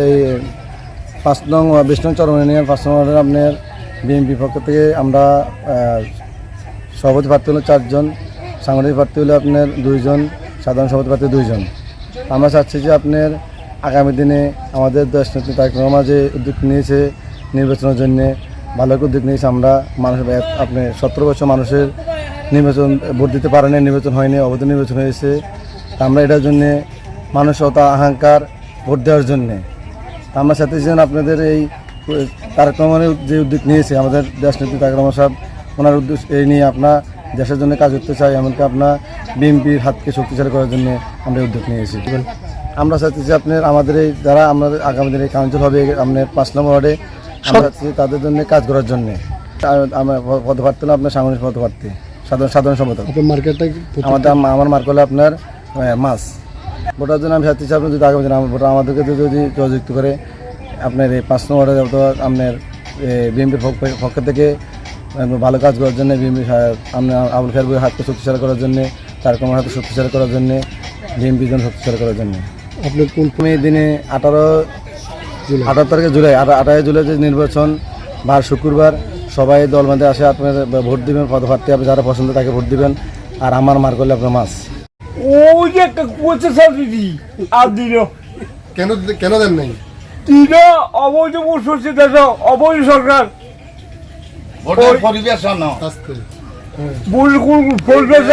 এই পাঁচ নং চরম ইউনিয়ন পাঁচ নং ওয়ার্ডের আপনার বিএনপি পক্ষ থেকে আমরা সভাপতি প্রার্থী হলো চারজন, সাংগঠনিক প্রার্থী হলো আপনার দুইজন, সাধারণ সভাপতি প্রার্থী দুইজন। আমরা চাচ্ছি যে আপনার আগামী দিনে আমাদের দেশ নেত্রী যে উদ্যোগ নিয়েছে নির্বাচনের জন্য, ভালো উদ্যোগ নিয়েছে আমরা মানুষের আপনি সতেরো বছর মানুষের নির্বাচন, ভোট দিতে পারেনি নির্বাচন হয়নি, অবৈধ নির্বাচন হয়েছে। আমরা এটার জন্যে মানুষ অত ভোট দেওয়ার জন্যে আমরা চাইতে যেন আপনাদের এই তারেক রহমানের যে উদ্যোগ নিয়েছে আমাদের দেশ নেত্রী তারেক রহমান সাহেব ওনার উদ্দেশ্য এই নিয়ে আপনার দেশের জন্য কাজ করতে চাই এমনকি আপনার বিএনপির হাতকে শক্তিশালী করার জন্য আমরা উদ্যোগ নিয়েছি। আমরা চাইতেছি আপনার আমাদের এই যারা আমাদের আগামী দিনে কাউন্সিল হবে আপনার পাঁচ নম্বর ওয়ার্ডে আমরা চাচ্ছি তাদের জন্য কাজ করার জন্য। আমার পদপ্রার্থী হলো আপনার সাংগঠনিক পদপ্রার্থী সাধারণ সাধারণ সম্পাদক। আমাদের আমার মার্ক হলো আপনার মাছ। ভোটার জন্য আমি চাচ্ছি আপনি যদি আগামী দিনে আমার ভোটার আমাদেরকে যদি সহযোগিত করে আপনার এই পাঁচ নম্বরে আপনার বিএনপির পক্ষ থেকে ভালো কাজ করার জন্য বিএনপি আপনার আবুল খেয়ার বইয়ের হাতকে শক্তিশালী করার জন্য তার কমার হাতকে শক্তিশালী করার জন্য বিএনপির জন্য শক্তিশালী করার জন্য। আপনি কোন দিনে আঠারো জুলাই। আঠারো তারিখে জুলাই আঠা- আঠারো জুলাই যে নির্বাচন বার শুক্রবার সবাই দল বাঁধে আসে আপনার ভোট দিবেন পদপ্রার্থী আপনি যারা পছন্দ তাকে ভোট দিবেন আর আমার মার্ক হলে আপনার মাছ। ওই একটা কুয়াশা সাথে আর দিল কেন কেন দেন নাই? দিল অবৈধ বসে দেশ অবৈধ সরকার। ভোটের পরিবেশন আস্তে। বল কোন পরিবেশ